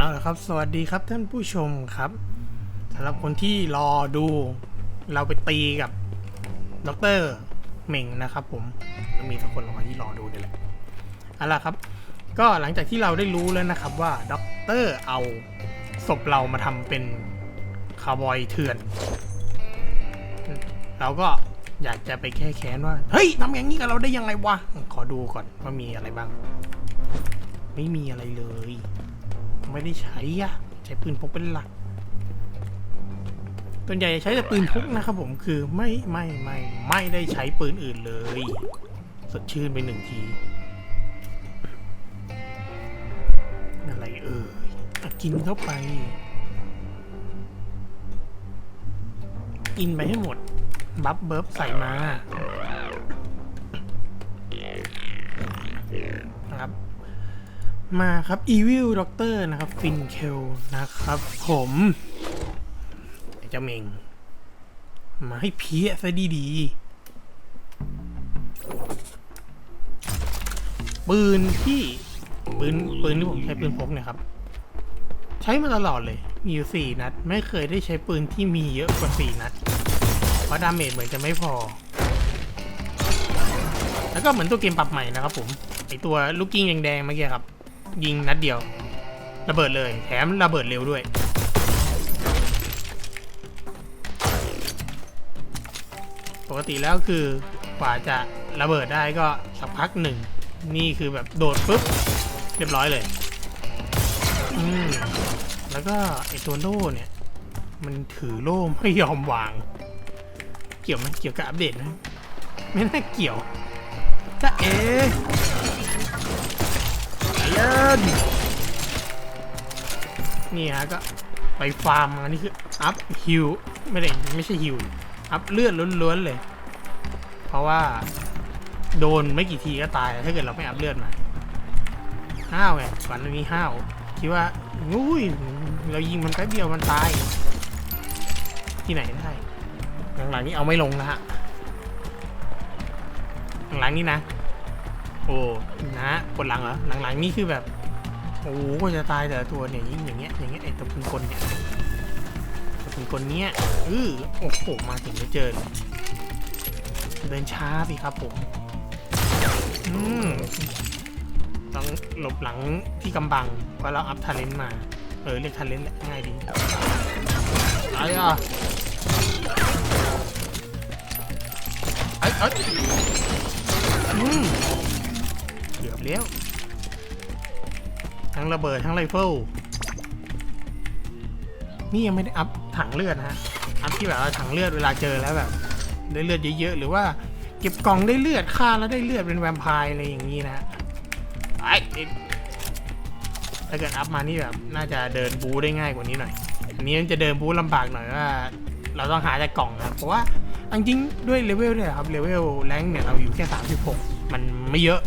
เอาละครับ สวัสดีครับท่านผู้ชมครับสำหรับคนที่รอดูเราไปตีกับดรเหม่งนะครับ ผมมันมีสักคนรอที่รอดูนี่แหละเอาล่ะครับ ก็หลังจากที่เราได้รู้แล้วนะครับว่าด็อกเตอร์เอาศพเรามาทำเป็นคาร์บอยเถื่อน เราก็อยากจะไปแก้แค้นว่า เฮ้ยทำอย่างนี้กับเราได้ยังไงวะ ขอดูก่อนว่ามีอะไรบ้าง ไม่มีอะไรเลย ไม่ได้ใช้อะใช้ปืนพกเป็นหลักส่วนใหญ่ใช้แต่ปืนพกนะครับผมคือไม่ไม่ไม่ไม่ได้ใช้ปืนอื่นเลย สดชื่นไปหนึ่งทีอะไรเอ่ยกินเข้าไป กินไปให้หมด บัฟเบิร์ฟใส่มา มาครับ Evil Doctor นะครับ ฟินเคลนะครับ ผมไอเจ้าเมง มาให้เพี้ยซะดีๆ ปืนที่ ปืน ปืนที่ผมใช้ปืนพกเนี่ยครับ ใช้มาตลอดเลย มีอยู่สี่นัด ไม่เคยได้ใช้ปืนที่มีเยอะกว่าสี่นัด เพราะดาเมจเหมือนจะไม่พอ แล้วก็เหมือนตัวเกมปรับใหม่นะครับผม ไอตัวลูกกิ้งแดงๆเมื่อกี้ครับ ยิงนัดเดียว ระเบิดเลย แถมระเบิดเร็วด้วยปกติแล้วคือกว่าจะระเบิดได้ก็สักพักหนึ่ง นี่คือแบบโดดปุ๊บ เรียบร้อยเลย อืม แล้วก็ไอตัวโล่เนี่ย มันถือโล่ไม่ยอมวาง เกี่ยวไหมเกี่ยวกับอัปเดตไหมไม่น่าเกี่ยวจะเอ น นี่ฮะก็ไปฟาร์มอันนี้คืออัพฮิวไม่ได้ไม่ใช่ฮิวอัพเลือดล้วนๆเลย เพราะว่าโดนไม่กี่ทีก็ตายถ้าเกิดเราไม่อัพเลือดมาห้าวไงฝันอันนี้ห้าวคิดว่าอุ้ยเรายิงมันแป๊บเดียวมันตาย ที่ไหนได้หลังๆนี้เอาไม่ลงนะฮะหลังๆนี้นะ อ้นะปวดหลังเหรอหลังๆนี่คือแบบโอ้โหก็จะตายแต่ละตัวเนี่ยยิ่งอย่างเงี้ยอย่างเงี้ยไอ้ตัวปืนกลเนี่ยตัวปืนกลเนี้ยเออโอ้โหมาถึงจะเจอเลยเดินช้าสิครับผมอืมต้องหลบหลังที่กำบังเพราะเราอัพทาเลนต์มา เออเรียกทาเลนต์แหละง่ายดีอะไรอะไอ้ไอ้ยอืม เกือบแล้ว ทั้งระเบิดทั้งไรเฟิลนี่ยังไม่ได้อัพถังเลือดนะฮะ อัพที่แบบว่าถังเลือดเวลาเจอแล้วแบบ ได้เลือดเยอะๆ หรือว่าเก็บกล่องได้เลือดฆ่าแล้วได้เลือดเป็นแวมไพร์อะไรอย่างนี้นะไอ้ถ้าเกิดอัพมานี่แบบน่าจะเดินบูได้ง่ายกว่านี้หน่อย อันนี้จะเดินบูลำบากหน่อยว่า เราต้องหาจากกล่องนะเพราะว่าจริงๆด้วยเลเวลเนี่ยครับเลเวลแรงเนี่ยเราอยู่แค่ 36 มันไม่เยอะ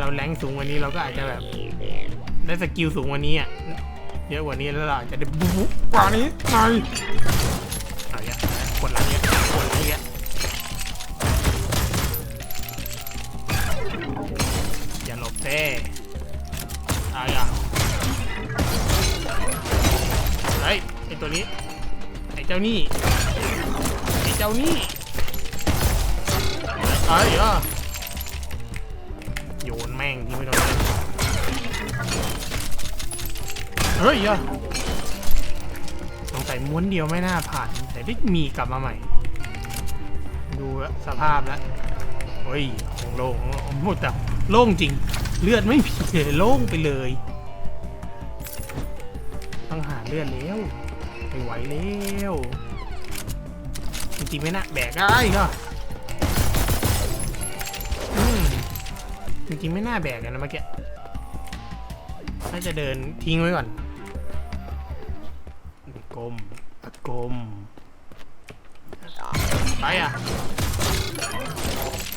เราแรงสูงกว่านี้เราก็อาจจะแบบได้สกิลสูงกว่านี้อะเยอะกว่านี้แล้วเราอาจจะได้บุ๊บกว่านี้หน่อยเอาอย่ากดหลังเนี้ยกดหลังเนี้ยอย่าหลบเต้เอาอย่าเฮ้ยไอตัวนี้ไอเจ้านี่ไอ้เจ้านี่ไอ้เหรอโย นแม่งที่ไม่ต้องเล่นเฮ้ยเหรอสงสัยม้วนเดียวไม่น่าผ่านแต่ได้มีกลับมาใหม่ ดูสภาพแล้วเฮ้ยของโล่งหมดแต่โล่งจริง เลือดไม่มีเลยโล่งไปเลย ต้องหาเลือดแล้วไม่ไหวแล้วจริงๆไม่น่าแบกได้ก็ จริงๆไม่น่าแบกนะเมื่อกี้น่าจะเดินทิ้งไว้ก่อนกลมอะกลมไปอะ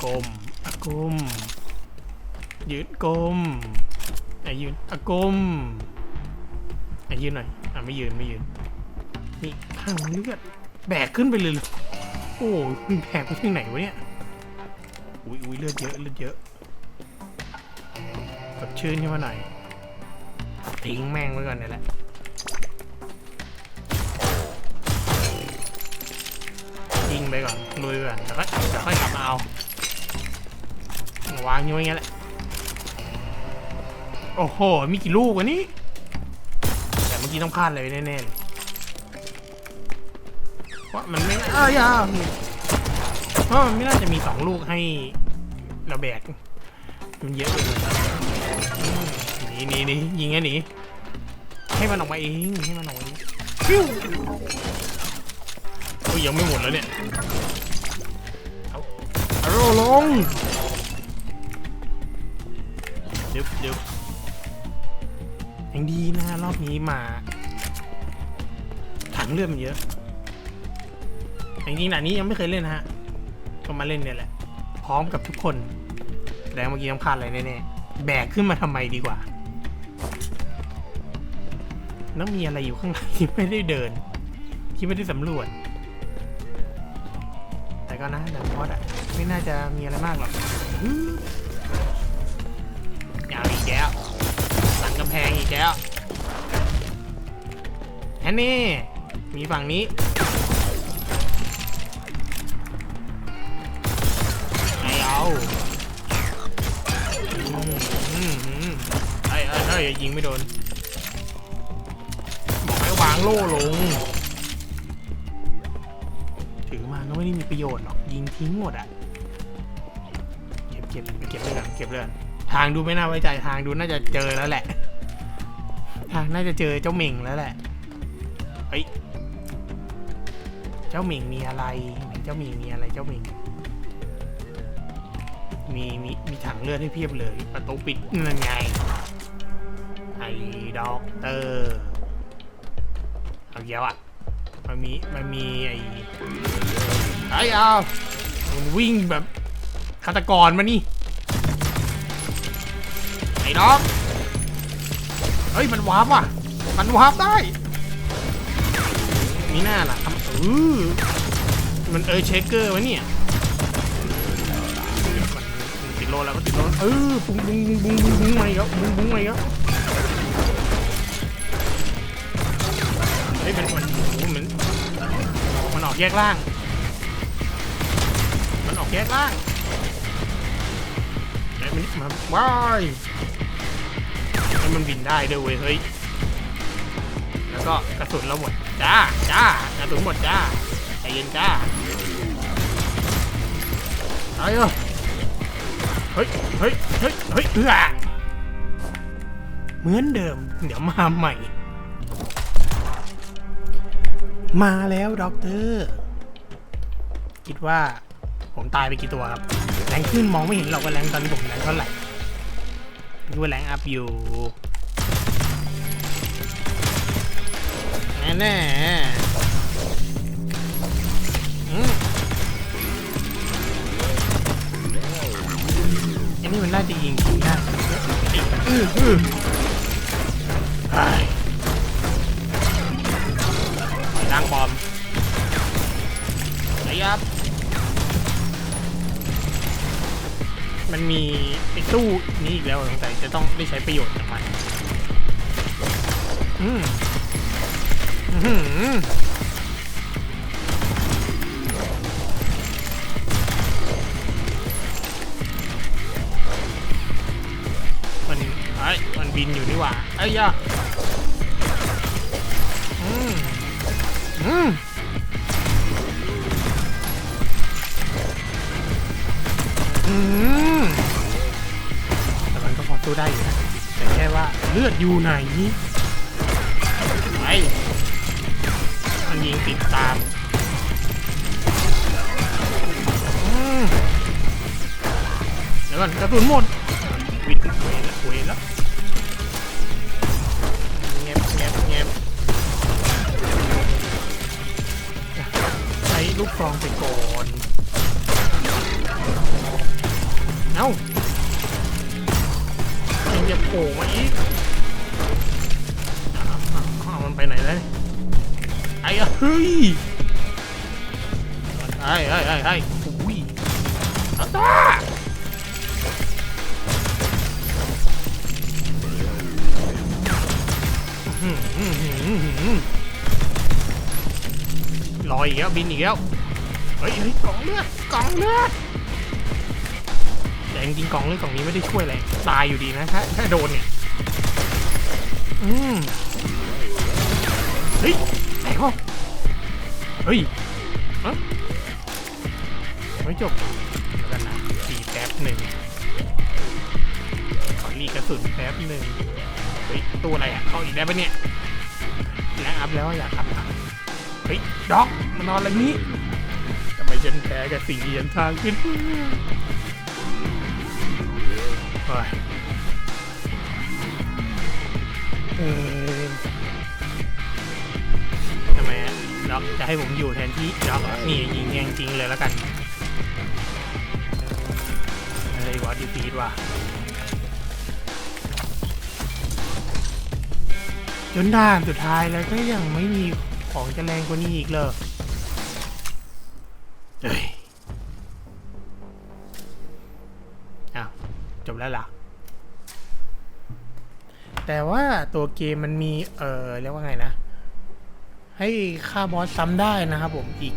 กลมอะกลมยืนกลมไอ้ยืนอะกลมไอ้ยืนหน่อยอะไม่ยืนไม่ยืนนี่ข้างเลือดแบกขึ้นไปเลยโอ้ยมันแบกไปที่ไหนวะเนี่ยอุ้ยอุ้ยเลือดเยอะเลือดเยอะ กดชื่นขึ้นมาหน่อย ทิ้งแม่งไว้ก่อนนี่แหละยิงไปก่อนลุยไปก่อนเดี๋ยวค่อยเดี๋ยวค่อยกลับมาเอาวางอยู่อย่างเงี้ยแหละ โอ้โห มีกี่ลูกวะนี่ แต่เมื่อกี้ต้องพลาดเลยแน่ๆเลยเพราะมันไม่เอ้ยอะเพราะมันไม่น่าจะมีสองลูกให้เราแบก มันเยอะไปเลย หนีหนีหนียิงไงหนีให้มันออกมาเองให้มันออกมาเองฟิวโอ้ยยังไม่หมดแล้วเนี่ยเอาเอาโรลงดึบดึบยังดีนะรอบนี้มา ถังเลือดมันเยอะจริงๆด่านี้ยังไม่เคยเล่นนะฮะก็มาเล่นเนี่ยแหละ พร้อมกับทุกคน แต่เมื่อกี้ต้องพลาดอะไรแน่ๆแบกขึ้นมาทำไมดีกว่า แล้วมีอะไรอยู่ข้างในที่ไม่ได้เดิน ที่ไม่ได้สำรวจ แต่ก็นะดันพอดอะไม่น่าจะมีอะไรมากหรอกอื้อเอาอีกแล้วหลังกำแพงอีกแล้วแอนนี่ มีฝั่งนี้ไม่เอาอืมอืมอืมไอ้ไอ้ไอ้ยยิงไม่โดน โล่ลง ถือมาก็ไม่ได้มีประโยชน์หรอก ยิงทิ้งหมดอะ เก็บเก็บเก็บเรื่องเก็บเรื่องทางดูไม่น่าไว้ใจทางดูน่าจะเจอแล้วแหละทางน่าจะเจอเจ้าเหม่งแล้วแหละเฮ้ยเจ้าเหม่งมีอะไรเจ้าเหม่งมีอะไรเจ้าเหม่งมีมีมีถังเลือดให้เพียบเลย ประตูปิดนั่นไงไอ้ด็อกเตอร์ เอาเยอะอะมันมีมันมีไอ้ไอ้เอามันวิ่งแบบฆาตกรมานี่ไอ้ด็อกเฮ้ยมันวาร์ปว่ะ มันวาร์ปได้มีหน้าล่ะทำเออมันเออเชคเกอร์วะเนี่ยมันติดโลแล้วก็ติดโลเออบุ้งบุ้งบุ้งบุ้งบุ้งมาอีกแล้วบุ้งบุ้งมาอีกแล้ว ฮ้ยมันมันโอ้โหมันมันออกแยกล่าง มันออกแยกล่างไอ้มันมาว้ายไอ้มันบินได้ด้วยเว้ยเฮ้ย แล้วก็กระสุนเราหมดจ้าจ้ากระสุนหมดจ้าใจเย็นจ้าเอาเถอเฮ้ยเฮ้ยเฮ้ยเฮ้ยเอือเหมือนเดิม เดี๋ยวมาใหม่ มาแล้วด็อกเตอร์คิดว่าผมตายไปกี่ตัวครับ แรงขึ้นมองไม่เห็นหรอกว่าแรงตอนนี้ผมแรงเท่าไหร่คิดว่าแรงอัพอยู่แน่แน่อันนี้มันน่าจะยิงทิ้งได้ มันมีไอ้ตู้นี้อีกแล้วสงสัยจะต้องได้ใช้ประโยชน์จากมันอืมอื้อหือมันไอ้มันบินอยู่นี่หว่าไอ้ยยะอืมอืม อยู่ไหนไอ้มันยิงติดตามอืมเดี๋ยวก่อนกระสุนหมดวิดเวแล้วเวแล้วเงียบเงียบเงียบใช้ลูกซองไปก่อนเอ้ายังจะโผล่มาอีก เฮ้ยไอ้ไอ้ไอ้ไอ้อุ้ยอาตาลอยอีกแล้วบินอีกแล้ว เฮ้ยเฮ้ยกล่องเลือดกล่องเลือดแต่จริงๆกล่องเลือดกล่องนี้ไม่ได้ช่วยอะไรตายอยู่ดีนะถ้าถ้าโดนเนี่ย อืมเฮ้ยไหนวะ เฮ้ยฮะไม่จบเดี๋ยวกันนะตีแป๊บหนึ่งขอรีกระสุนแป๊บหนึ่งเฮ้ยตัวอะไรอะเข้าอีกได้ปะเนี่ยแล้วอัพแล้วอยากขับอะเฮ้ยด็อกมานอนอะไรนี้ทำไมฉันแพ้กับสิ่งที่ฉันสร้างขึ้นโอ้ยทำไมอะ ด็อกจะให้ผมอยู่แทนที่ด็อกเหรอนี่ยิงแยงจริงเลยแล้วกันอะไรวะดีฟีดวะจนด่านสุดท้ายแล้วก็ยังไม่มีของจะแรงกว่านี้อีกเลยเฮ้ยอ้าวจบแล้วล่ะ แต่ว่าตัวเกมมันมี เออเรียกว่าไงนะ ให้ฆ่าบอสซ้ำได้นะครับผมอีก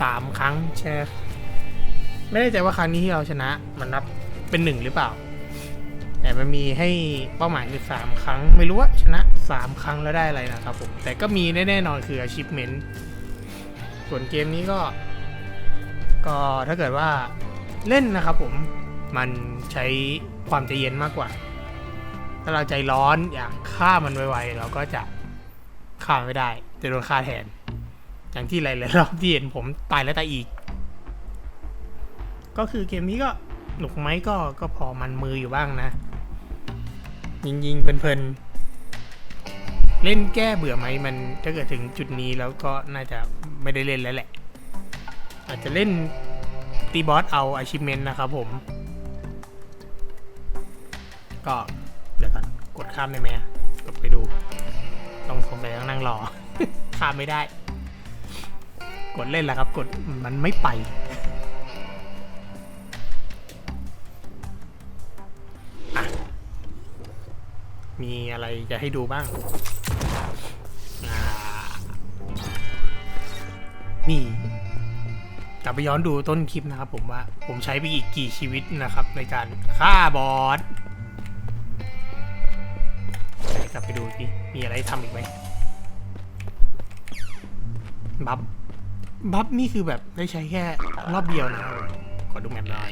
สามครั้งใช่ไหมไม่แน่ใจว่าครั้งนี้ที่เราชนะมันนับเป็นหนึ่งหรือเปล่า แต่มันมีให้เป้าหมายคือสามครั้ง ไม่รู้ว่าชนะสามครั้งแล้วได้อะไรนะครับผมแต่ก็มีแน่ๆนอนคือ achievement ส่วนเกมนี้ก็ ก็ถ้าเกิดว่าเล่นนะครับผมมันใช้ความใจเย็นมากกว่า ถ้าเราใจร้อนอยากฆ่ามันไวๆเราก็จะฆ่าไม่ได้ จะโดนฆ่าแทน อย่างที่หลายๆรอบที่เห็นผมตายแล้วตายอีก ก็คือเกมนี้ก็หนุกไหมก็ก็พอมันมืออยู่บ้างนะ ยิงยิงๆเพลินๆ เล่นแก้เบื่อไหมมันถ้าเกิดถึงจุดนี้แล้วก็น่าจะไม่ได้เล่นแล้วแหละ อาจจะเล่นตีบอสเอา achievement นะครับผม ก็เดี๋ยวก่อนกดข้ามได้ไหมอะกดไปดู ต้องสงสัยต้องนั่งรอ ข้ามไม่ได้ กดเล่นแล้วครับ กดมันไม่ไป มีอะไรจะให้ดูบ้าง นี่กลับไปย้อนดูต้นคลิปนะครับผมว่า ผมใช้ไปอีกกี่ชีวิตนะครับ ในการฆ่าบอสกลับไปดูที่มีอะไรทำอีกไหม บัฟบัฟนี่คือแบบได้ใช้แค่รอบเดียวนะครับขอดูแมปหน่อย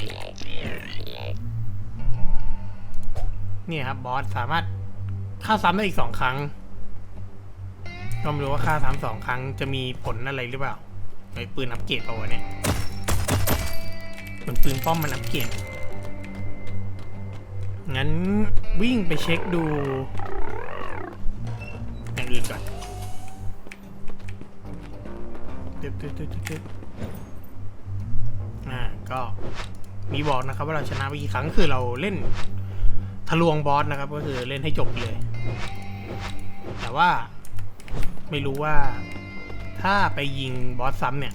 เนี่ยครับบอสสามารถฆ่าซ้ำได้อีกสองครั้งก็ไม่รู้ว่าฆ่าซ้ำสองครั้งจะมีผลอะไรหรือเปล่าไอ้ปืนอัปเกรดเปล่าวะเนี่ยเหมือนปืนป้อมมันอัปเกรดงั้นวิ่งไปเช็คดูอย่างอื่นก่อน ตึ๊บตึ๊บตึ๊บตึ๊บตึ๊บอ่าก็มีบอกนะครับ ว่าเราชนะไปกี่ครั้งคือเราเล่นทะลวงบอสนะครับ ก็คือเล่นให้จบเลย แต่ว่าไม่รู้ว่าถ้าไปยิงบอสซ้ำเนี่ย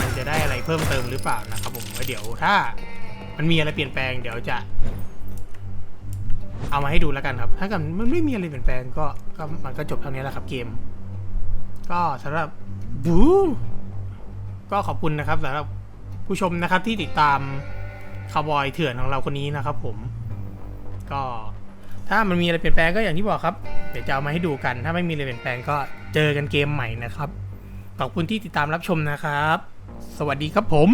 มันจะได้อะไรเพิ่มเติมหรือเปล่านะครับผมเดี๋ยวถ้ามันมีอะไรเปลี่ยนแปลงเดี๋ยวจะ เอามาให้ดูแล้วกันครับ ถ้ากิดมันไม่มีอะไรเปลี่ยนแปลงก็ก็มันก็จบเท่านี้แหละครับเกม ก็สำหรับบู ก็ขอบคุณนะครับสำหรับผู้ชมนะครับที่ติดตามคาวบอยเถื่อนของเราคนนี้นะครับผม ก็ถ้ามันมีอะไรเปลี่ยนแปลงก็อย่างที่บอกครับ เดี๋ยวจะเอามาให้ดูกัน ถ้าไม่มีอะไรเปลี่ยนแปลงก็เจอกันเกมใหม่นะครับ ขอบคุณที่ติดตามรับชมนะครับ สวัสดีครับผม